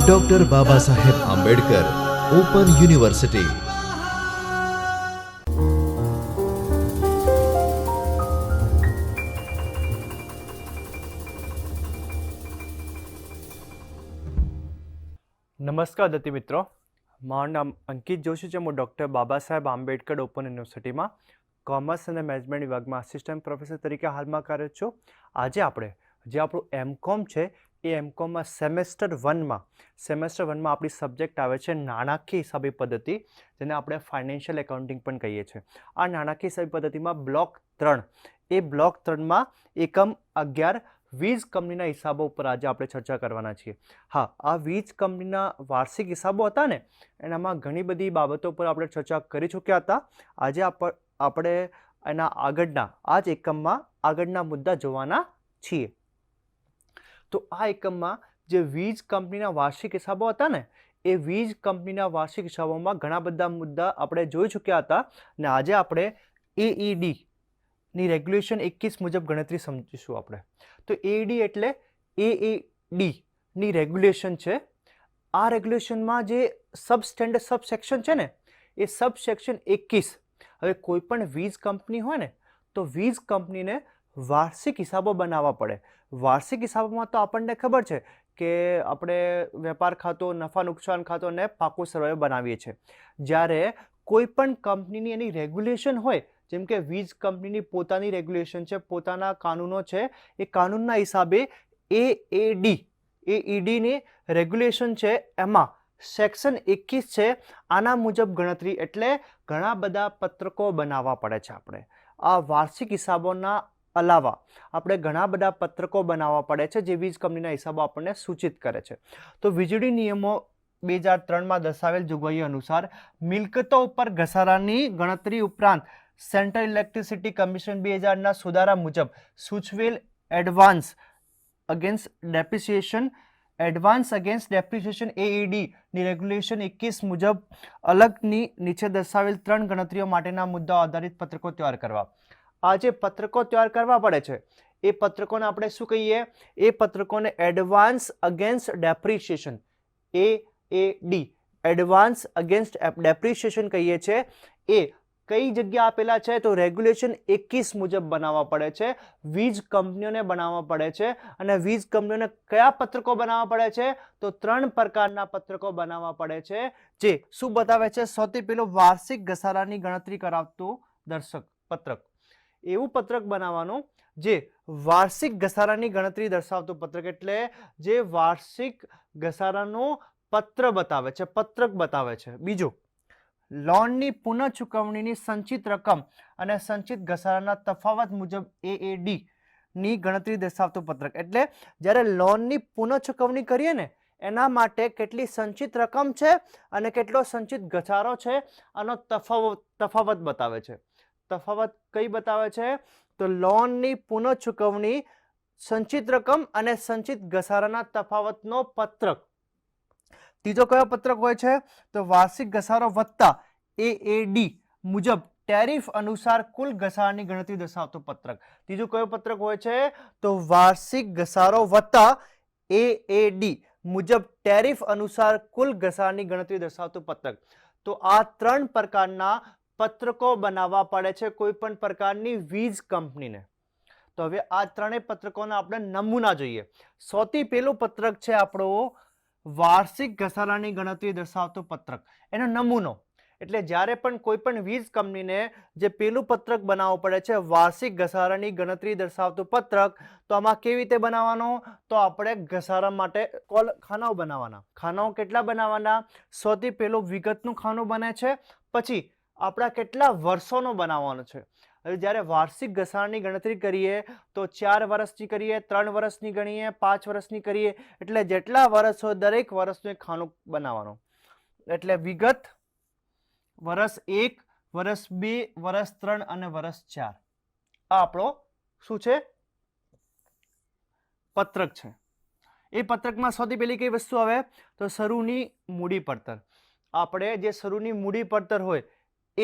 Doctor બાબા Saheb Ambedkar open university નમસ્કાર દત્તી મિત્રો. મારું નામ અંકિત જોશી છે. હું ડૉક્ટર બાબા સાહેબ આંબેડકર ઓપન યુનિવર્સિટીમાં કોમર્સ અને મેનેજમેન્ટ વિભાગમાં આસિસ્ટન્ટ પ્રોફેસર તરીકે હાલમાં કાર્યરત છું. આજે આપણે જે આપણું એમ કોમ છે એ એમકોમમાં સેમેસ્ટર વનમાં સેમેસ્ટર વનમાં આપણી સબ્જેક્ટ આવે છે નાણાકીય હિસાબી પદ્ધતિ, જેને આપણે ફાઇનાન્શિયલ એકાઉન્ટિંગ પણ કહીએ છીએ. આ નાણાકીય હિસાબી પદ્ધતિમાં બ્લોક ત્રણ. એ બ્લોક ત્રણમાં એકમ અગિયાર વીજ કંપનીના હિસાબો ઉપર આજે આપણે ચર્ચા કરવાના છીએ. હા, આ વીજ કંપનીના વાર્ષિક હિસાબો હતા ને, એનામાં ઘણી બધી બાબતો પર આપણે ચર્ચા કરી ચૂક્યા હતા. આજે આપ, આપણે એના આગળના આ જ એકમમાં આગળના મુદ્દા જોવાના છીએ. તો આ એકમમાં જે વીજ કંપનીના વાર્ષિક હિસાબો હતા ને, એ વીજ કંપનીના વાર્ષિક હિસાબોમાં ઘણા બધા મુદ્દા આપણે જોઈ ચૂક્યા હતા ને આજે આપણે એઈડી ની રેગ્યુલેશન એકવીસ મુજબ ગણતરી સમજીશું આપણે. તો એઈડી એટલે એઈડી ની રેગ્યુલેશન છે. આ રેગ્યુલેશનમાં જે સબ સ્ટેન્ડર્ડ સબ સેક્શન છે ને, એ સબ સેક્શન એકવીસ. હવે કોઈ પણ વીજ કંપની હોય ને, તો વીજ કંપનીને વાર્ષિક હિસાબો બનાવવા પડે. વાર્ષિક હિસાબોમાં તો આપણને ખબર છે કે આપણે વેપાર ખાતો, નફા નુકસાન ખાતો અને પાકો સર્વે બનાવીએ છીએ. જ્યારે કોઈ પણ કંપનીની એની રેગ્યુલેશન હોય, જેમ કે વીજ કંપનીની પોતાની રેગ્યુલેશન છે, પોતાના કાનૂનો છે, એ કાનૂનના હિસાબે એ એ ડી એ ઈડીની રેગ્યુલેશન છે, એમાં સેક્શન એકવીસ છે, આના મુજબ ગણતરી. એટલે ઘણા બધા પત્રકો બનાવવા પડે છે આપણે. આ વાર્ષિક હિસાબોના અલાવા. આપણે ઘણા બધા પત્રકો બનાવવા પડે છે જે વીજ કંપનીના હિસાબો આપણને સૂચિત કરે છે. તો વીજળી નિયમો બે હજાર ત્રણમાં દર્શાવેલ જોગવાઈ અનુસાર મિલકતો ઉપર ઘસારાની ગણતરી ઉપરાંત સેન્ટ્રલ ઇલેક્ટ્રિસિટી કમિશન બે હજારના સુધારા મુજબ સૂચવેલ advance against depreciation, advance against depreciation એઈડીની regulation એકવીસ મુજબ અલગની નીચે દર્શાવેલ ત્રણ ગણતરીઓ માટેના મુદ્દાઓ આધારિત પત્રકો તૈયાર કરવા. આ જે પત્રકો તૈયાર કરવા પડે છે. એ પત્રકોને આપણે શું કહીએ? એ પત્રકોને advance against depreciation A A D advance against depreciation કહીએ છીએ એ કઈ જગ્યા આપેલા છે? તો રેગ્યુલેશન એકવીસ મુજબ બનાવવા પડે છે. વીજ કંપનીઓને બનાવવા પડે છે. અને વીજ કંપનીઓને કયા પત્રકો બનાવવા પડે છે? તો ત્રણ પ્રકારના પત્રકો બનાવવા પડે છે, જે શું બતાવે છે? સૌથી પેલો વાર્ષિક ઘસારાની ગણતરી કરાવતું દર્શક પત્રક. એવું પત્રક બનાવવાનું જે વાર્ષિક ઘસારાની ગણતરી દર્શાવતું પત્રક એટલે જે વાર્ષિક ઘસારાનું પત્ર બતાવે છે, પત્રક બતાવે છે. બીજું, લોનની પુનઃ ચૂકવણીની સંચિત રકમ અને સંચિત ઘસારાના તફાવત મુજબ એએડી ની ગણતરી દર્શાવતું પત્રક. એટલે જ્યારે લોનની પુનઃ ચૂકવણી કરીએ ને, એના માટે કેટલી સંચિત રકમ છે અને કેટલો સંચિત ઘસારો છે, આનો તફાવત તફાવત બતાવે છે. તફાવત કઈ બતાવે છે? તો લોનની પુનઃ ચૂકવણી સંચિત રકમ અને સંચિત ઘસારાના તફાવતનો પત્રક. ત્રીજો કયો પત્રક હોય છે? તો વાર્ષિક ઘસારો વત્તા એએડી મુજબ ટેરિફ અનુસાર કુલ ઘસારાની ગણતરી દર્શાવતું પત્રક. ત્રીજું કયો પત્રક હોય છે? તો વાર્ષિક ઘસારો વત્તા એએડી મુજબ ટેરિફ અનુસાર કુલ ઘસારાની ગણતરી દર્શાવતું પત્રક. તો આ ત્રણ પ્રકારના પત્રકો બનાવવા પડે છે કોઈ પણ પ્રકારની વીજ કંપનીને. તો હવે આ ત્રણેય પત્રકોના આપણે નમૂના જોઈએ. સૌથી પહેલું પત્રક છે આપણો વાર્ષિક ઘસારાની ગણતરી દર્શાવતું પત્રક. એનો નમૂનો. એટલે જ્યારે પણ કોઈ પણ વીજ કંપનીને જે પેલું પત્રક બનાવવું પડે છે, વાર્ષિક ઘસારાની ગણતરી દર્શાવતું પત્રક, તો આમાં કેવી રીતે બનાવવાનો? તો આપણે ઘસારા માટે કોલ ખાનાઓ બનાવવાના. ખાનાઓ કેટલા બનાવવાના? સૌથી પહેલું વિગતનું ખાનું બને છે. પછી આપણા કેટલા વર્ષોનો બનાવવાનો છે. હવે જ્યારે વાર્ષિક ઘસારાની ગણતરી કરીએ, તો ચાર વર્ષની કરીએ, ત્રણ વર્ષની ગણીએ, પાંચ વર્ષની કરીએ, એટલે જેટલા વર્ષ હોય દરેક વર્ષનું એક ખાનું બનાવવાનું. એટલે વિગત, વર્ષ એક, વર્ષ બે, વર્ષ ત્રણ અને વર્ષ ચાર. આ આપણો શું છે? પત્રક છે. એ પત્રકમાં સૌથી પહેલી કઈ વસ્તુ આવે? તો શરૂની મૂડી પડતર. આપણે જે શરૂની મૂડી પડતર હોય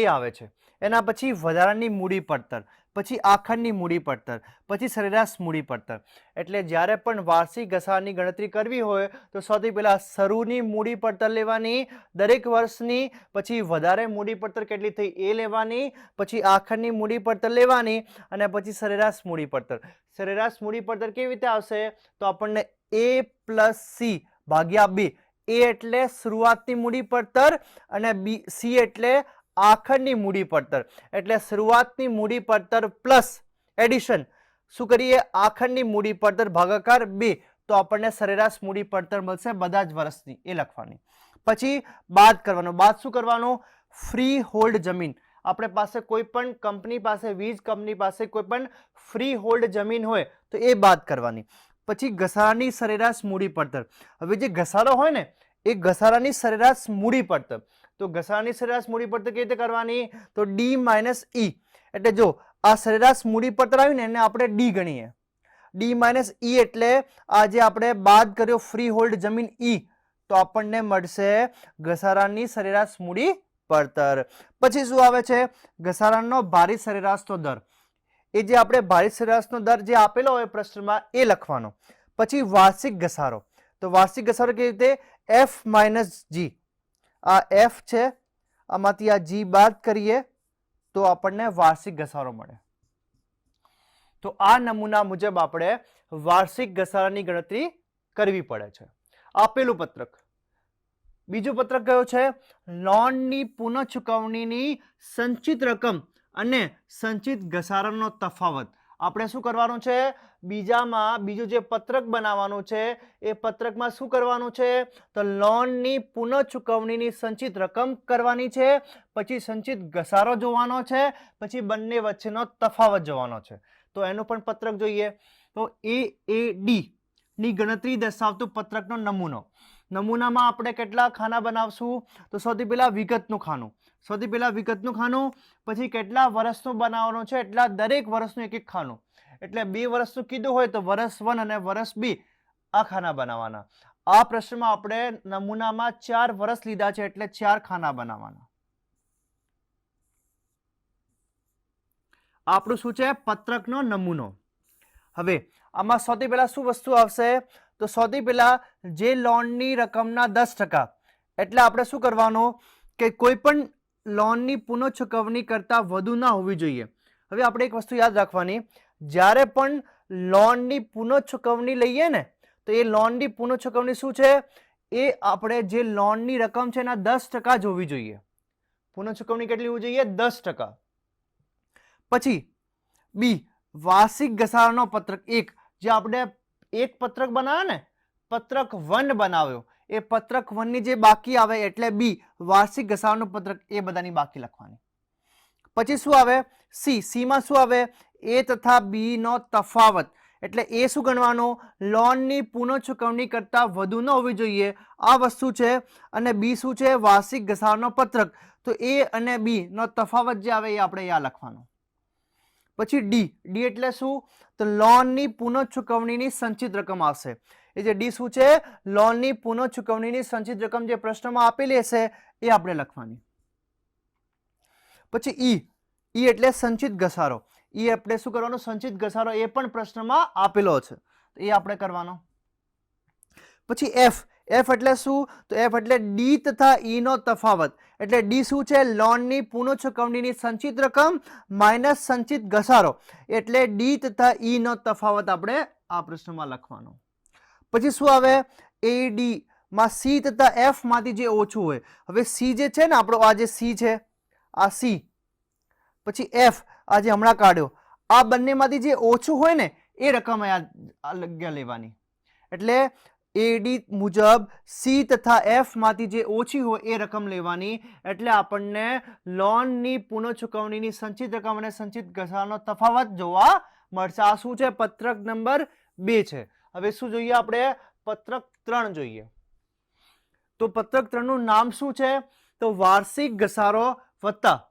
એ આવે છે. એના પછી વધારાની મૂડી પડતર, પછી આખંડની મૂડી પડતર, પછી સરેરાશ મૂડી પડતર. એટલે જ્યારે પણ વાર્ષિક ઘસારાની ગણતરી કરવી હોય, તો સૌથી પહેલાં શરૂની મૂડી પડતર લેવાની, દરેક વર્ષની, પછી વધારે મૂડી પડતર કેટલી થઈ એ લેવાની, પછી આખંડની મૂડી પડતર લેવાની અને પછી સરેરાશ મૂડી પડતર. સરેરાશ મૂડી પડતર કેવી રીતે આવશે? તો આપણને એ પ્લસ સી ભાગ્યા બી, એ એટલે શરૂઆતની મૂડી પડતર અને બી, સી એટલે આખંડની મૂડી પડતર. એટલે શરૂઆતની મૂડી પડતર પ્લસ એડિશન. શું કરીએ? આખંડની મૂડી પડતર ભાગાકાર બે. તો આપણને સરેરાશ મૂડી પડતર મળશે બધા જ વર્ષની, એ લખવાની. પછી બાદ કરવાનો. બાદ શું કરવાનો? ફ્રી હોલ્ડ જમીન. આપણે પાસે કોઈ પણ કંપની પાસે, વીજ કંપની પાસે કોઈ પણ ફ્રી હોલ્ડ જમીન હોય, તો એ બાદ કરવાની. પછી ઘસારાની સરેરાશ મૂડી પડતર. હવે જે ઘસારો હોય ને, એ ઘસારાની સરેરાશ મૂડી પડતર. તો ઘસારાની સરેરાશ મૂડી પડતર કેવી રીતે કરવાની? તો ડી માઇનસ ઈ એટલે જો આ સરેરાશ મૂડી પડતર આવ્યું ને એને આપણે ડી ગણીએ. ડી માઇનસ ઈ એટલે આ જે આપણે બાદ કર્યો ફ્રી હોલ્ડ જમીન ઈ તો આપણને મળશે ઘસારાની સરેરાશ મૂડી પડતર પછી શું આવે છે? ઘસારાનો ભારી સરેરાશનો દર. એ જે આપણે ભારી સરેરાશનો દર જે આપેલો હોય પ્રશ્નમાં એ લખવાનો. પછી વાર્ષિક ઘસારો. તો વાર્ષિક ઘસારો કેવી રીતે? એફ માઇનસ જી આ એફ છે. આમાંથી આ જી બાદ કરીએ તો આપણને વાર્ષિક ઘસારો મળે. તો આ નમૂના મુજબ આપણે વાર્ષિક ઘસારાની ગણતરી કરવી પડે છે. આપેલું પત્રક. બીજું પત્રક કયો છે? લોનની પુનઃ ચુકવણીની સંચિત રકમ અને સંચિત ઘસારાનો તફાવત. આપણે શું કરવાનું છે? બીજામાં બીજું જે પત્રક બનાવવાનું છે, એ પત્રકમાં શું કરવાનું છે? તો લોનની પુનઃ ચૂકવણીની સંચિત રકમ કરવાની છે, પછી સંચિત ઘસારો જોવાનો છે, પછી બંને વચ્ચેનો તફાવત જોવાનો છે. તો એનું પણ પત્રક જોઈએ. તો એ એ, ડી, ની ગણતરી દર્શાવતું પત્રકનો નમૂનો. નમૂનામાં આપણે કેટલા ખાના બનાવશું? તો સૌથી પહેલાં વિગતનું ખાનું. સૌથી પહેલાં વિગતનું ખાનું, પછી કેટલા વર્ષનું બનાવવાનું છે, એટલા દરેક વર્ષનું એક એક ખાનું. એટલે બે વર્ષનું કીધું હોય તો વર્ષ વન અને વર્ષ બી આ ખાના બનાવવાના આ પ્રશ્નમાં આપણે નમૂનામાં ચાર વર્ષ લીધા છે, એટલે ચાર ખાના બનાવવાના આપણું શું છે? પત્રકનો નમૂનો. હવે, આમાં સૌથી પહેલાં શું વસ્તુ આવશે? તો સૌથી પહેલાં જે લોનની રકમના દસ ટકા. એટલે આપણે શું કરવાનું? કે કોઈ પણ લોનની પુનઃ ચૂકવણી કરતાં વધુ ના હોવી જોઈએ. હવે આપણે એક વસ્તુ યાદ રાખવાની. જ્યારે પણ લોનની પુનઃ ચૂકવણી લઈએ ને, તો એ લોનની પુનઃ ચૂકવણી શું છે? એ આપણે જે લોનની રકમ છે એના દસ ટકા જ હોવી જોઈએ. પુનઃ ચૂકવણી કેટલી હોવી જોઈએ? દસ ટકા. પછી, બી, વાર્ષિક ઘસારાનો પત્રક. એક, જે આપણે એક પત્રક બનાવ્યો ને, પત્રક વન બનાવ્યો. એ પત્રક વનની જે બાકી આવે એટલે બી વાર્ષિક ઘસારાનું પત્રક એ બધાની બાકી લખવાની. પછી શું આવે? સી. સીમાં શું આવે? એ તથા બીનો તફાવત. એટલે એ શું ગણવાનો? લોનની પુનઃ ચૂકવણી કરતાં વધુ ન હોવી જોઈએ. આ વસ્તુ છે અને બી શું છે? વાર્ષિક ઘસારાનો પત્રક. તો એ અને બી નો તફાવત જે આવે એ આપણે યા લખવાનો. પછી ડી. ડી એટલે શું? તો લોનની પુનઃ ચૂકવણીની સંચિત રકમ આવશે. એ જે ડી શું છે? લોનની પુનઃ ચૂકવણીની સંચિત રકમ જે પ્રશ્નમાં આપેલી હશે, એ આપણે લખવાની. પછી ઈ ઈ એટલે સંચિત ઘસારો. ઈ આપણે શું કરવાનો? સંચિત ઘસારો એ પણ પ્રશ્નમાં આપેલો છે. તો એ આપણે કરવાનો. પછી એફ એફ એટલે શું? તો એફ એટલે ડી તથા ઈ નો તફાવત. એટલે ડી શું છે? લોનની પુનઃ ચૂકવણીની સંચિત રકમ માઇનસ સંચિત ઘસારો. એટલે ડી તથા ઈ નો તફાવત આપણે આ પ્રશ્નમાં લખવાનો. પછી શું આવે? એ ડી માં સી તથા એફમાંથી જે ઓછું હોય. હવે સી જે છે ને, આપણો આ જે સી છે, આ સી પછી એફ આ જે હમણાં કાઢ્યો. આ બંનેમાંથી જે ઓછું હોય ને, એ રકમ અહીંયા લેવાની. એટલે એડી મુજબ સી તથા એફમાંથી જે ઓછી હોય, એ રકમ લેવાની. એટલે આપણને લોનની પુનઃ ચૂકવણીની સંચિત રકમ અને સંચિત ઘસારાનો તફાવત જોવા મળશે. આ શું છે? પત્રક નંબર બે છે. હવે શું જોઈએ આપણે? પત્રક ત્રણ જોઈએ. તો પત્રક ત્રણનું નામ શું છે? તો વાર્ષિક ઘસારો વત્તા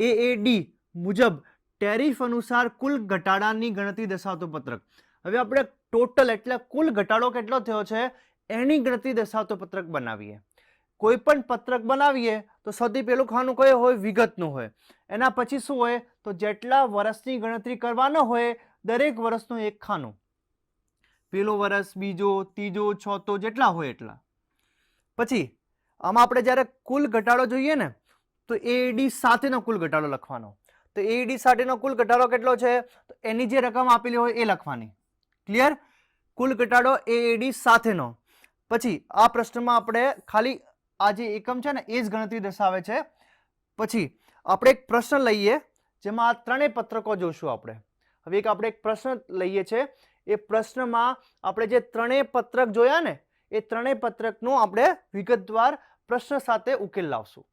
એ એ ડી મુજબ ટેરિફ અનુસાર કુલ ઘટાડાની ગણતરી દર્શાવતું પત્રક. હવે આપણે ટોટલ એટલે કુલ ઘટાડો કેટલો થયો છે? એની ગણતરી દર્શાવતો પત્રક બનાવીએ. કોઈ પણ પત્રક બનાવીએ તો સૌથી પહેલું ખાનું કયું હોય? વિગતનું હોય. એના પછી શું હોય? તો જેટલા વર્ષની ગણતરી કરવાનો હોય, દરેક વર્ષનું એક ખાનું. પેલો વરસ, બીજો, ત્રીજો ચોથો જેટલા હોય એટલા. પછી, આમાં આપણે જ્યારે કુલ ઘટાડો જોઈએ ને, તો એડી સાથેનો કુલ ઘટાડો લખવાનો. તો એડી સાથેનો કુલ ઘટાડો કેટલો છે? તો એની જે રકમ આપેલી હોય એ લખવાની. ક્લિયર? કુલ ઘટાડો એડી સાથેનો. પછી, આ પ્રશ્નમાં આપણે ખાલી આ જે એકમ છે ને, એ જ ગણતરી દર્શાવે છે. પછી, આપણે એક પ્રશ્ન લઈએ, જેમાં આ ત્રણેય પત્રકો જોશું આપણે. હવે એક આપણે એક પ્રશ્ન લઈએ છે. એ પ્રશ્નમાં આપણે જે ત્રણેય પત્રક જોયા ને, એ ત્રણેય પત્રકનો આપણે વિગતવાર પ્રશ્ન સાથે ઉકેલ લાવશું.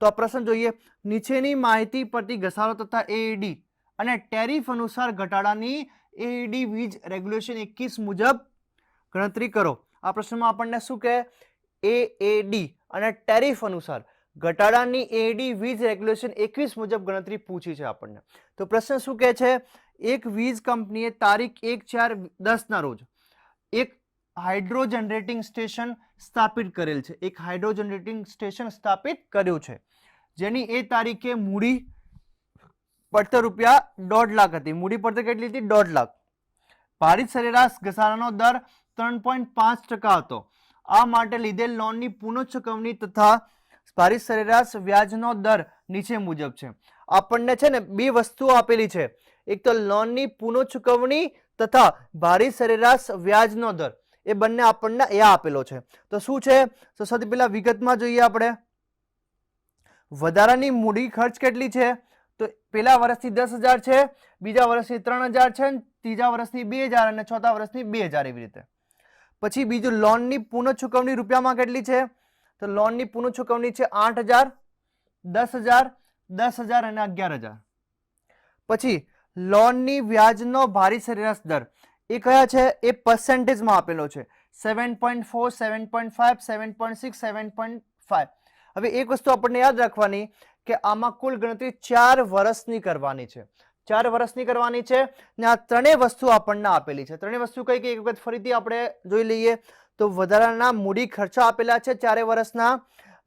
તો આ પ્રશ્ન જોઈએ. નીચેની માહિતી પરથી ઘસારો તથા એડી અને ટેરિફ અનુસાર ઘટાડાની એડી વીજ રેગ્યુલેશન એકવીસ મુજબ ગણતરી કરો. આ પ્રશ્નમાં આપણને શું કહે? એએડી અને ટેરિફ અનુસાર ઘટાડાની એડી વીજ રેગ્યુલેશન એકવીસ મુજબ ગણતરી પૂછી છે આપણને. તો પ્રશ્ન શું કહે છે? એક વીજ કંપનીએ તારીખ એક ચાર દસના રોજ એક હાઇડ્રો જનરેટિંગ સ્ટેશન સ્થાપિત કરેલ છે. એક હાઇડ્રો જનરેટિંગ સ્ટેશન સ્થાપિત કર્યું છે. જેની એ તારીખે મૂડી પડતર રૂપિયા દોઢ લાખ હતી. મૂડી પડતર કેટલી હતી? દોઢ લાખ. ભારત સરેરાશ ઘસારાનો દર ત્રણ પોઈન્ટ પાંચ ટકા હતો. આ માટે લીધેલ લોનની પુનઃચુકવણી તથા ભારત સરેરાશ વ્યાજનો દર નીચે મુજબ છે. આપણને છે ને બે વસ્તુઓ આપેલી છે. એક તો લોનની પુનઃચુકવણી તથા ભારી સરેરાશ વ્યાજનો દર, એ બંને આપણને એ આપેલો છે. તો શું છે? તો સૌથી પહેલા વિગતમાં જોઈએ આપણે. વધારાની મૂડી ખર્ચ કેટલી છે? તો પહેલા વર્ષથી દસ હજાર છે, બીજા વર્ષથી ત્રણ હજાર છે, ત્રીજા વર્ષની બે હજાર અને ચોથા વર્ષની બે હજાર એવી રીતે. પછી બીજું, લોનની પુનઃચુકવણી રૂપિયામાં કેટલી છે? તો લોનની પુનઃચુકવણી છે આઠ હજાર, દસ હજાર દસ હજાર અને અગિયાર હજાર. પછી લોનની વ્યાજનો ભારી સરેરાશ દર. એ કયા છે? એ પર્સન્ટેજમાં આપેલો છે. Seven point four seven point five seven point six seven point five હવે એક વસ્તુ આપણને યાદ રાખવાની કે આમાં કુલ ગણતરી ચાર વર્ષની કરવાની છે. ચાર વર્ષની કરવાની છે ને આ ત્રણેય વસ્તુ આપણને આપેલી છે. ત્રણેય વસ્તુ કઈ કઈ? એક વખત ફરીથી આપણે જોઈ લઈએ તો વધારાના મૂડી ખર્ચા આપેલા છે ચારે વર્ષના.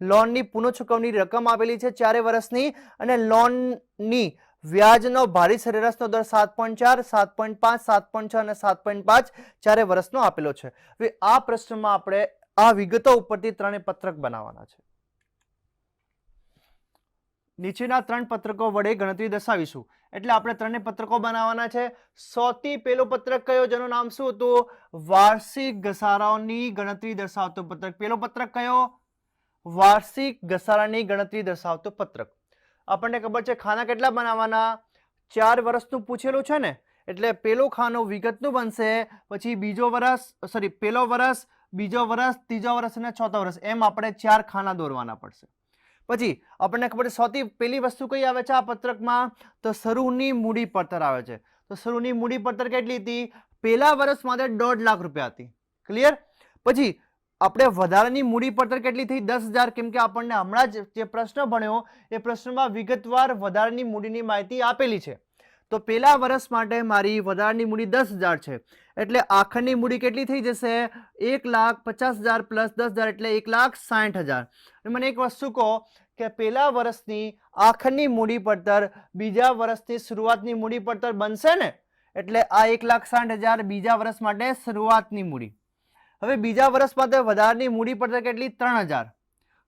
લોનની પુનઃચુકવણી રકમ આપેલી છે ચારે વર્ષની અને લોનની વ્યાજનો ભારી સરેરાશનો દર સાત પોઈન્ટ ચાર, સાત પોઈન્ટ પાંચ, સાત પોઈન્ટ છ અને સાત પોઈન્ટ પાંચ ચારે વર્ષનો આપેલો છે. હવે આ પ્રશ્નમાં આપણે આ વિગતો ઉપરથી ત્રણેય પત્રક બનાવવાના છે. નીચેના ત્રણ પત્રકો વડે ગણતરી દર્શાવીશું. એટલે આપણે ત્રણેય પત્રકો બનાવવાના છે. સૌથી પહેલો પત્રક કયો? જેનું નામ શું હતું? વાર્ષિક ઘસારાઓની ગણતરી દર્શાવતો પત્રક. પહેલો પત્રક કયો? વાર્ષિક ઘસારાની ગણતરી દર્શાવતો પત્રક. આપણને ખબર છે ખાના કેટલા બનાવવાના ચાર વર્ષનું પૂછેલું છે ને, એટલે પેલો ખાનો વિગતનું બનશે, પછી બીજો વરસ સોરી પેલો વરસ, બીજો વરસ, ત્રીજો વર્ષ અને ચોથો વરસ, એમ આપણે ચાર ખાના દોરવાના પડશે. પછી આપણને ખબર છે સૌથી પહેલી વસ્તુ કઈ આવે છે આ પત્રકમાં? તો શરૂની મૂડી પડતર આવે છે. તો શરૂની મૂડી પડતર કેટલી હતી? પહેલા વર્ષ માટે દોઢ લાખ રૂપિયા હતી. ક્લિયર પછી આપણે વધારાની મૂડી પડતર કેટલી થઈ? દસ હજાર. કેમ કે આપણને હમણાં જ જે પ્રશ્ન ભણ્યો, એ પ્રશ્નમાં વિગતવાર વધારાની મૂડીની માહિતી આપેલી છે. તો પહેલા વર્ષ માટે મારી વધારાની મૂડી દસ હજાર છે. એટલે આખરની મૂડી કેટલી થઈ જશે? એક લાખ પચાસ હજાર પ્લસ દસ હજાર એટલે એક લાખ સાઠ હજાર. મને એક વસ્તુ કહો કે પહેલા વર્ષની આખરની મૂડી પડતર બીજા વર્ષની શરૂઆતની મૂડી પડતર બનશે ને? એટલે આ એક લાખ સાઠ હજાર બીજા વર્ષ માટે શરૂઆતની મૂડી. હવે બીજા વર્ષ માટે વધારાની મૂડી પડતર કેટલી? ત્રણ હજાર.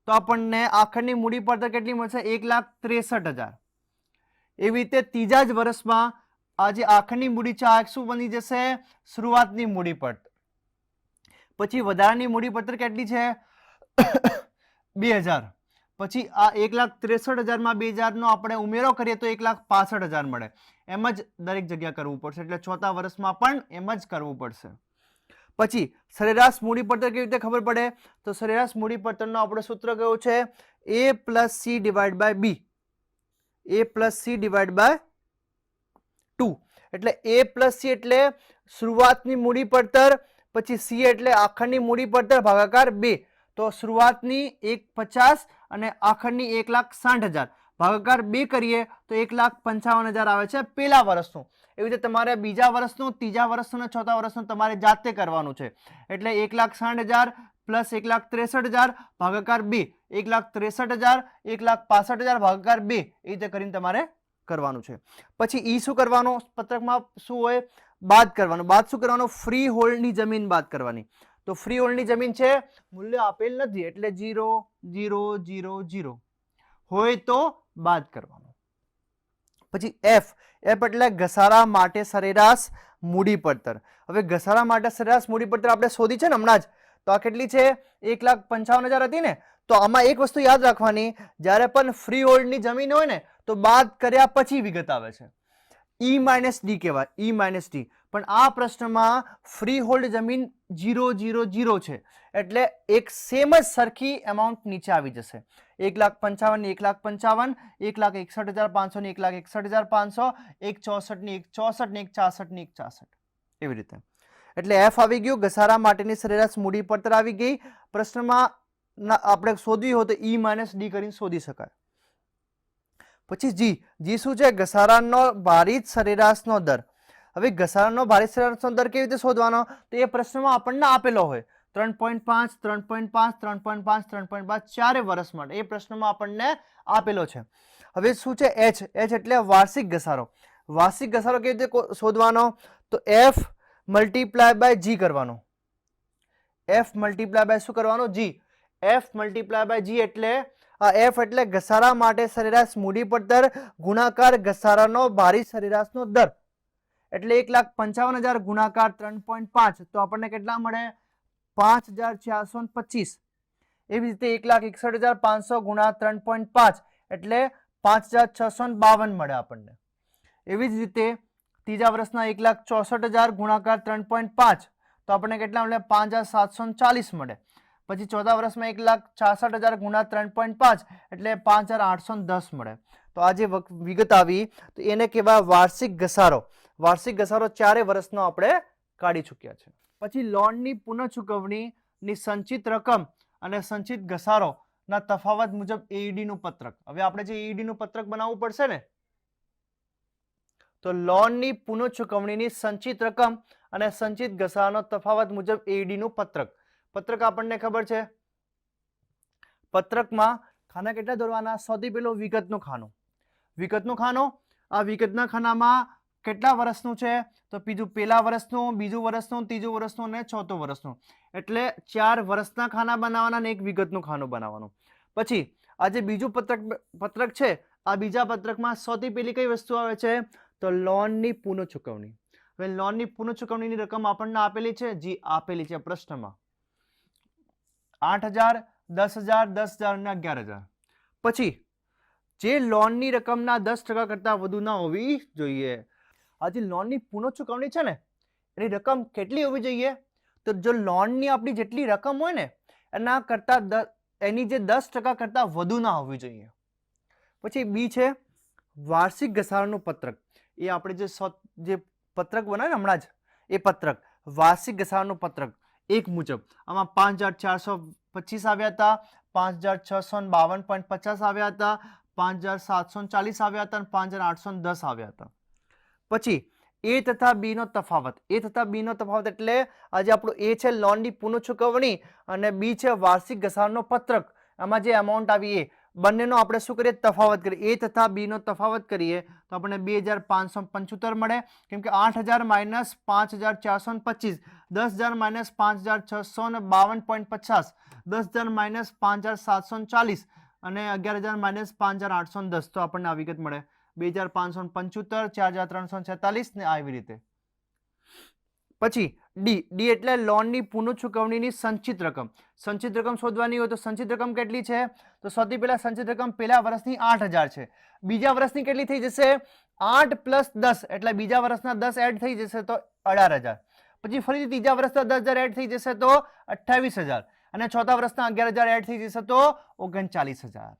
તો આપણને આખરની મૂડી પડતર કેટલી મળશે? એક લાખ ત્રેસઠ હજાર. એવી રીતે ત્રીજા જ વર્ષમાં આજે આખરની મૂડી આ શું બની જશે? શરૂઆતની મૂડી પડતર. પછી વધારાની મૂડી પડતર કેટલી છે? બે હજાર. પછી આ એક લાખ ત્રેસઠ હજારમાં બે હજારનો આપણે ઉમેરો કરીએ તો એક લાખ પાસઠ હજાર મળે. એમ જ દરેક જગ્યા કરવું પડશે. એટલે ચોથા વર્ષમાં પણ એમ જ કરવું પડશે. પછી સરેરાશ મૂડી પડતર કેવી રીતે ખબર પડે? તો સરેરાશ મૂડી પડતરનો આપણો સૂત્ર કયો છે? A plus C divide by B A plus C divide by two એટલે એ પ્લસ સી એટલે શરૂઆતની મૂડી પડતર, પછી સી એટલે આખરની મૂડી પડતર, ભાગાકાર બે. તો શરૂઆતની એક પચાસ અને આખરની એક લાખ સાઠ હજાર. ભાગાકાર બે કરીએ તો એક લાખ પંચાવન હજાર આવે છે પહેલા વર્ષનું. એવી રીતે તમારે બીજા વર્ષનું, ત્રીજા વર્ષનું અને ચોથા વર્ષનું તમારે જાતે કરવાનું છે. એટલે એક લાખ સાઠ હજાર પ્લસ એક લાખ ત્રેસઠ હજાર ભાગાકાર બે, એક લાખ ત્રેસઠ હજાર, એક લાખ પાસઠ હજાર ભાગાકાર બે, એ રીતે કરીને તમારે કરવાનું છે. પછી ઈ શું કરવાનું? પત્રકમાં શું હોય? બાદ કરવાનું. બાદ શું કરવાનું? ફ્રી હોલ્ડની જમીન બાદ કરવાની. તો ફ્રી હોલ્ડની જમીન છે, મૂલ્ય આપેલ નથી. એટલે જીરો જીરો જીરો જીરો હોય તો બાદ કરવાનું. પછી એફ એફ એટલે ઘસારા માટે સરેરાશ મૂડી પડતર. હવે ઘસારા માટે સરેરાશ મૂડી પડતર આપણે શોધી છે ને હમણાં જ. તો આ કેટલી છે? એક લાખ પંચાવન હજાર હતી ને. તો આમાં એક વસ્તુ યાદ રાખવાની, જ્યારે પણ ફ્રી હોલ્ડની જમીન હોય ને, તો બાદ કર્યા પછી વિગત આવે છે. ઈ માઇનસ ડી કહેવાય. ઈ માઇનસ ડી પણ આ પ્રશ્નમાં ફ્રી હોલ્ડ જમીન જીરો જીરો જીરો છે. એટલે એક સેમ જ સરખી એમાઉન્ટ નીચે આવી જશે. એક લાખ પંચાવન એક લાખ પંચાવન, એક લાખ એકસઠ હજાર પાંચસો ને એક લાખ એકસઠ હજાર પાંચસો, એક ચોસઠ ને એક ચોસઠ ને એક છાસઠ ને એક છાસઠ એવી રીતે. એટલે એફ આવી ગયું, ઘસારા માટેની સરેરાશ મૂડી પડતર આવી ગઈ. પ્રશ્નમાં આપણે શોધવી હોય તો ઈ માઇનસ ડી કરીને શોધી શકાય. પછી જી જી શું છે? ઘસારાનો ભારિત સરેરાશનો દર. હવે ઘસારાનો ભારે સરેરાશનો દર કેવી રીતે શોધવાનો? તો એ પ્રશ્નમાં આપણને આપેલો હોય. ત્રણ પોઈન્ટ પાંચ, ત્રણ પોઈન્ટ પાંચ, ત્રણ પોઈન્ટ પાંચ, ત્રણ પોઈન્ટ પાંચ, ચારે વર્ષ માટે એ પ્રશ્નમાં આપણને આપેલો છે. હવે શું છે એચ એચ એટલે વાર્ષિક ઘસારો. વાર્ષિક ઘસારો કેવી રીતે શોધવાનો? તો એફ મલ્ટીપ્લાય બાય જી કરવાનો. એફ મલ્ટીપ્લાય બાય શું કરવાનો? G F multiply by G એટલે એફ એટલે ઘસારા માટે સરેરાશ મૂડી પડતર ગુણાકાર ઘસારાનો ભારી સરેરાશનો દર. એટલે એક લાખ પંચાવન હજાર ગુણાકાર ત્રણ પોઈન્ટ પાંચ. તો આપણને કેટલા મળે? પાંચ હજાર ચારસો ને પચીસ. એવી રીતે એક લાખ એકસઠ હજાર પાંચસો ગુણા ત્રણ પોઈન્ટ પાંચ. એટલે પાંચ હજાર છસો ને બાવન મળે આપણને. એવી જ રીતે ત્રીજા વર્ષના એક લાખ ચોસઠ હજાર ગુણાકાર ત્રણ પોઈન્ટ પાંચ. તો આપણને કેટલા મળે? પાંચ હજાર સાતસો ને ચાલીસ મળે. પછી ચોથા વર્ષમાં એક લાખ છાસઠ હજાર ગુણા ત્રણ પોઈન્ટ પાંચ. એટલે પાંચ હજાર આઠસો ને દસ મળે. તો આ જે વક- વિગત આવી. તો એને કહેવાય વાર્ષિક ઘસારો. વાર્ષિક ઘસારો ચારે વર્ષનો આપણે કાઢી ચૂક્યા છે. પછી લોનની પુનઃ ચૂકવણીની સંચિત રકમ અને સંચિત ઘસારો ના તફાવત મુજબ એઈડીનું નું પત્રક. હવે આપણે જે AED નું પત્રક બનાવવું પડશે ને? તો લોનની પુનઃ ચૂકવણીની સંચિત રકમ અને સંચિત ઘસારાનો તફાવત મુજબ AED નું પત્રક. પત્રક આપણને ખબર છે? પત્રકમાં ખાના કેટલા દોરવાના? સૌથી પહેલો વિગતનું ખાનું. વિગતનું ખાનું? આ વિગતના ખાનામાં કેટલા વર્ષનું છે? તો બીજું પહેલા વર્ષનું, બીજું વર્ષનું, ત્રીજું વર્ષનું અને ચોથું વર્ષનું. એટલે ચાર વર્ષના ખાના બનાવવાના અને એક વિગતનું ખાનું બનાવવાનું. પછી, આ જે બીજું પત્રક પત્રક છે, આ બીજા પત્રકમાં સૌથી પહેલી કઈ વસ્તુ આવે છે? તો લોનની પુનઃ ચૂકવણી હવે લોનની પુનઃ ચૂકવણીની રકમ આપણને આપેલી છે? જી, આપેલી છે પ્રશ્નમાં. આઠ હજાર, દસ હજાર દસ હજાર અને અગિયાર હજાર. પછી, જે લોનની રકમના દસ ટકા કરતાં વધુ ના હોવી જોઈએ આ લોનની પુનઃ ચુકવણી છે ને, એની રકમ કેટલી હોવી જોઈએ? તો જો લોનની આપણી જેટલી રકમ હોય ને, એના કરતાં એની જે દસ ટકા કરતાં વધુ ના હોવી જોઈએ. પછી બી છે વાર્ષિક ઘસારાનું પત્રક. એ આપણે જે જે પત્રક બનાવે ને હમણાં જ, એ પત્રક, વાર્ષિક ઘસારાનું પત્રક, એક મુજબ. આમાં પાંચ હજાર ચારસો પચીસ આવ્યા હતા, પાંચ હજાર છસો બાવન પોઈન્ટ પચાસ આવ્યા હતા, પાંચ હજાર સાતસો ચાલીસ આવ્યા હતા, અને પાંચ હજાર આઠસો દસ આવ્યા હતા. પછી એ તથા બી નો તફાવત. એ તથા બી નો તફાવત એટલે આજે આપણું એ છે લોનની પુનઃ ચૂકવણી અને બી છે વાર્ષિક ઘસારનો પત્રક. આમાં જે અમાઉન્ટ આવી એ, બંનેનો આપણે શું કરીએ? તફાવત કરીએ. એ તથા બી નો તફાવત કરીએ તો આપણને બે હજાર પાંચસો પંચોતેર મળે. કેમ કે આઠ હજાર માઇનસ પાંચ હજાર ચારસો ને પચીસ. દસ હજાર માઇનસ પાંચ હજાર છસો ને બાવન પોઈન્ટ પચાસ. દસ હજાર માઇનસ પાંચ હજાર સાતસો ને ચાલીસ. અને અગિયાર હજાર માઇનસ પાંચ હજાર આઠસો ને દસ તો આપણને આ વિગત મળે. બે હજાર પાંચસો પંચોતેર, ચાર હજાર ત્રણસો છેતાલીસ ને આવી રીતે. પછી ડી ડી એટલે લોનની પુનઃ ચૂકવણીની સંચિત રકમ. સંચિત રકમ શોધવાની હોય તો સંચિત રકમ કેટલી છે? તો સૌથી પહેલા સંચિત રકમ પહેલા વર્ષની આઠ હજાર છે. બીજા વર્ષની કેટલી થઈ જશે? આઠ પ્લસ દસ, એટલે બીજા વર્ષના દસ એડ થઈ જશે તો અઢાર હજાર. પછી ફરીથી ત્રીજા વર્ષના દસ હજાર એડ થઈ જશે તો અઠ્ઠાવીસ હજાર. અને ચોથા વર્ષના અગિયાર હજાર એડ થઈ જશે તો ઓગણચાલીસ હજાર.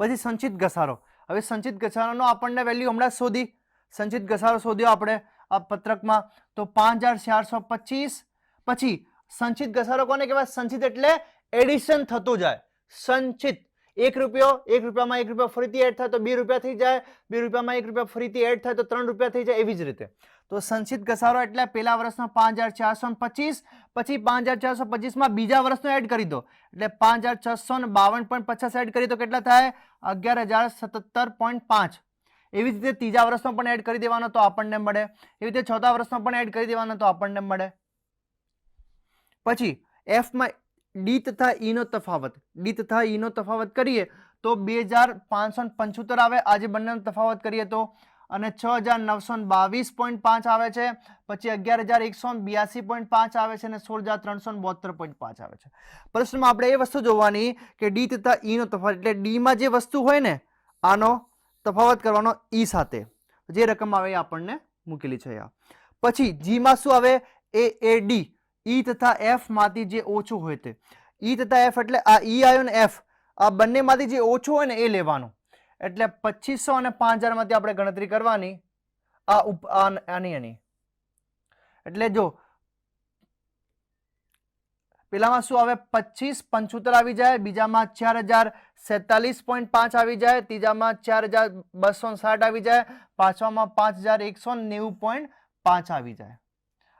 પછી સંચિત ઘસારો. હવે સંચિત ઘસારાનો આપણને વેલ્યુ હમણાં શોધી. સંચિત ઘસારો શોધ્યો આપણે આ પત્રકમાં. તો પાંચ હજાર ચારસો પચીસ. પછી સંચિત ઘસારો કોને કહેવાય? સંચિત એટલે એડિશન થતું જાય. સંચિત. એક રૂપિયો, એક રૂપિયામાં એક રૂપિયા ફરીથી એડ થાય તો બે રૂપિયા થઈ જાય, બે રૂપિયામાં એક રૂપિયા ફરીથી એડ થાય તો ત્રણ રૂપિયા થઈ જાય, એવી જ રીતે. તો સંચિત ઘસારો એટલે પહેલા વર્ષનો પાંચ હજાર ચારસો પચીસ, પછી પાંચ હજાર ચારસો પચીસમાં બીજા વર્ષનો એડ કરી દો. એટલે પાંચ હજાર છસો ને બાવન પોઈન્ટ પચાસ એડ કરી તો કેટલા થાય? અગિયાર હજાર સત્તર પોઈન્ટ પાંચ. એવી જ રીતે ત્રીજા વર્ષનો પણ એડ કરી દેવાનો તો આપણને મળે. એવી રીતે ચોથા વર્ષનો પણ એડ કરી દેવાનો તો આપણને મળે. પછી એફમાં ડી તથા ઈનો તફાવત. ડી તથા ઈનો તફાવત કરીએ તો બે હજાર પાંચસો પંચોતેર આવે. આજે બંનેનો તફાવત કરીએ તો અને છ હજાર નવસો બાવીસ પોઈન્ટ પાંચ આવે છે. પછી અગિયાર હજાર એકસો બ્યાસી પોઈન્ટ પાંચ આવે છે અને સોળ હજાર ત્રણસો બોતેર પોઈન્ટ પાંચ આવે છે. પ્રશ્નમાં આપણે એ વસ્તુ જોવાની કે ડી તથા ઈનો તફાવત, એટલે ડીમાં જે વસ્તુ હોય ને, આનો તફાવત કરવાનો ઈ સાથે. જે રકમ આવે એ આપણને મૂકેલી છે આ પછી જીમાં શું આવે? એ એ, ડી. ઈ તથા એફમાંથી જે ઓછું હોય તે. ઈ તથા એફ એટલે આ ઈ આયોન એફ આ બંનેમાંથી જે ઓછું હોય ને એ લેવાનું. એટલે પચીસો અને પાંચ હજારમાંથી આપણે ગણતરી કરવાની. આ ઉપ આની આની. એટલે જો, પેલામાં શું આવે? પચીસ પંચોતેર આવી જાય, બીજામાં ચાર હજાર સેતાલીસ પોઈન્ટ પાંચ આવી જાય, ત્રીજામાં ચાર હજાર બસો સાઠ આવી જાય પાંચમામાં પાંચ હજાર એકસો નેવું પોઈન્ટ પાંચ આવી જાય.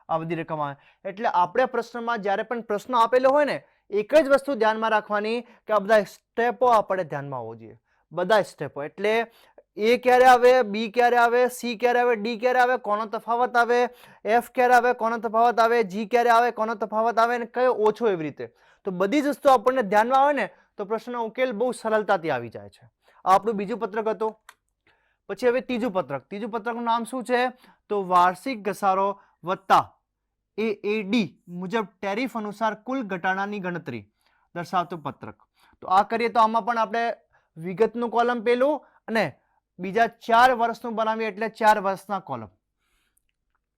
આ બધી રકમ એટલે આપણે પ્રશ્નમાં જ્યારે પણ પ્રશ્ન આપેલો હોય ને, એક જ વસ્તુ ધ્યાનમાં રાખવાની કે આ બધા સ્ટેપો આપણે ધ્યાનમાં હોવો જોઈએ. બધા સ્ટેપો. એટલે એ ક્યારે આવે, બી ક્યારે આવે, સી ક્યારે આવે, ડી ક્યારે આવે, કોનો તફાવત આવે, એફ ક્યારે આવે, કોનો તફાવત આવે, જી ક્યારે આવે, કોનો તફાવત આવે અને કયો ઓછો એવી રીતે. તો બધી જ વસ્તુ આપણને ધ્યાનમાં આવે ને, તો પ્રશ્નનો ઉકેલ બહુ સરળતાથી આવી જાય છે. આ આપણું બીજું પત્રક હતું. પછી હવે ત્રીજું પત્રક. ત્રીજું પત્રકનું નામ શું છે? તો વાર્ષિક ઘસારો વત્તા એ એ ડી મુજબ ટેરિફ અનુસાર કુલ ઘટાડાની ગણતરી દર્શાવતું પત્રક. તો આ કરીએ તો આમાં પણ આપણે વિગતનું કોલમ પેલું અને બીજા ચાર વર્ષનું બનાવીએ એટલે ચાર વર્ષના કોલમ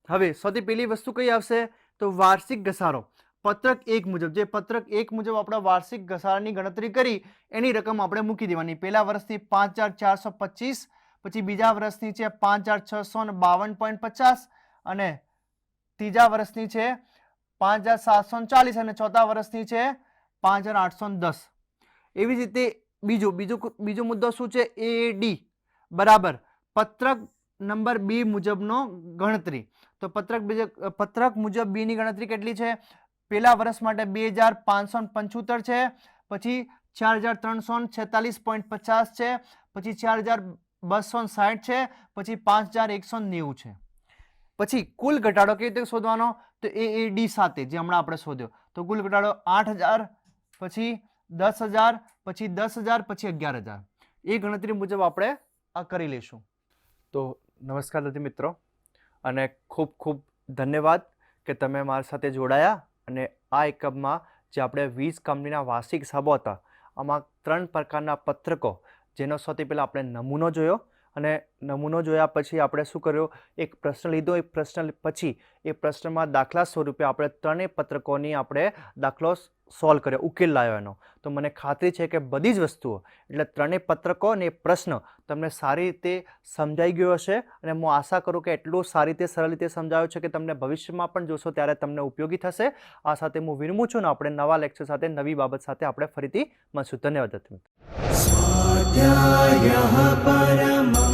હવે સૌથી પહેલી વસ્તુ કઈ આવશે? તો વાર્ષિક ઘસારો. પત્રક એક મુજબ, જે પત્રક એક મુજબ આપણે વાર્ષિક ઘસારાની ગણતરી કરી, એની રકમ આપણે મૂકી દેવાની. પહેલા વર્ષથી પાંચ હજાર ચારસો પચીસ, પછી બીજા વર્ષની છે પાંચ હજાર છસો ને બાવન પોઈન્ટ પચાસ અને ત્રીજા વર્ષની છે, પાંચ હજાર સાતસો ચાલીસ અને ચોથા વર્ષની છે, પાંચ હજાર આઠસો દસ. એવી જ રીતે બીજું બીજું બીજો મુદ્દો શું છે? એ ડી બરાબર. પત્રક નંબર બી મુજબનો ગણતરી. તો પત્રક પત્રક મુજબ બીની ગણતરી કેટલી છે? પહેલા વર્ષ માટે બે હજાર પાંચસો પંચોતેર છે, પછી ચાર હજાર ત્રણસો છેતાલીસ પોઈન્ટ પચાસ છે, પછી ચાર હજાર બસો સાઠ છે, પછી પાંચ હજાર એકસો નેવું છે. પછી કુલ ઘટાડો કેવી રીતે શોધવાનો? તો એ એ ડી સાથે, જે હમણાં આપણે શોધ્યો. તો કુલ ઘટાડો આઠ હજાર, પછી દસ હજાર, પછી દસ હજાર, પછી અગિયાર હજાર. એ ગણતરી મુજબ આપણે આ કરી લઈશું. તો નમસ્કાર દર્દી મિત્રો, અને ખૂબ ખૂબ ધન્યવાદ કે તમે મારી સાથે જોડાયા. અને આ એકમમાં જે આપણે વીસ કંપનીના વાર્ષિક હિસાબો હતા, આમાં ત્રણ પ્રકારના પત્રકો, જેનો સૌથી પહેલાં આપણે નમૂનો જોયો. અને નમૂનો જોયા પછી આપણે શું કર્યું? એક પ્રશ્ન લીધો. એ પ્રશ્ન પછી એ પ્રશ્નમાં દાખલા સ્વરૂપે આપણે ત્રણેય પત્રકોની આપણે દાખલો સોલ્વ કર્યો, ઉકેલ લાવ્યો એનો. તો મને ખાતરી છે કે બધી જ વસ્તુઓ, એટલે ત્રણેય પત્રકો અને પ્રશ્ન તમને સારી રીતે સમજાઈ ગયો હશે અને હું આશા કરું કે એટલું સારી રીતે, સરળ રીતે સમજાવ્યો છે કે તમને ભવિષ્યમાં પણ જોશો ત્યારે તમને ઉપયોગી થશે. આ સાથે હું વિરમું છું ને આપણે નવા લેક્ચર સાથે, નવી બાબત સાથે આપણે ફરીથી મળશું. ધન્યવાદ મિત્રો. परमम्